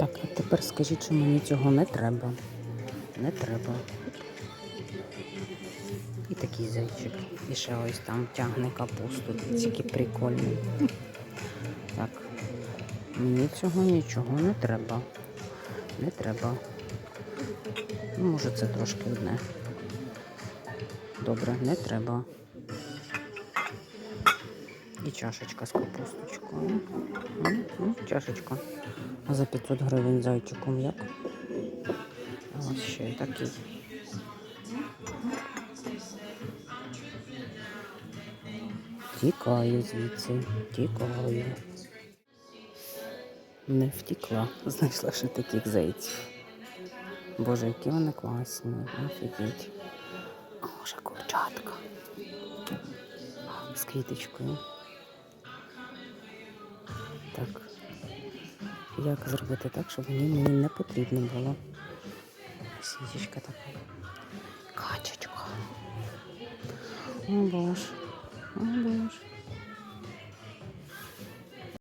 Так, а тепер скажіть, що мені цього не треба. Не треба. І такий зайчик. І ще ось там тягне капусту. Який прикольний. Так. Мені цього нічого не треба. Не треба. Ну, може, це трошки одне. Добре, не треба. І чашечка з капусточкою. Чашечка. За 500 гривень зайчиком як? Ось ще такий. Тікаю звідси, тікаю. Не втікла, знайшла ще таких зайців. Боже, які вони класні, офігеть. А може курчатка. З квіточкою. Так. Як зробити так, щоб мені, мені не потрібно було. Свічечка така. Качечка. О боже. О боже.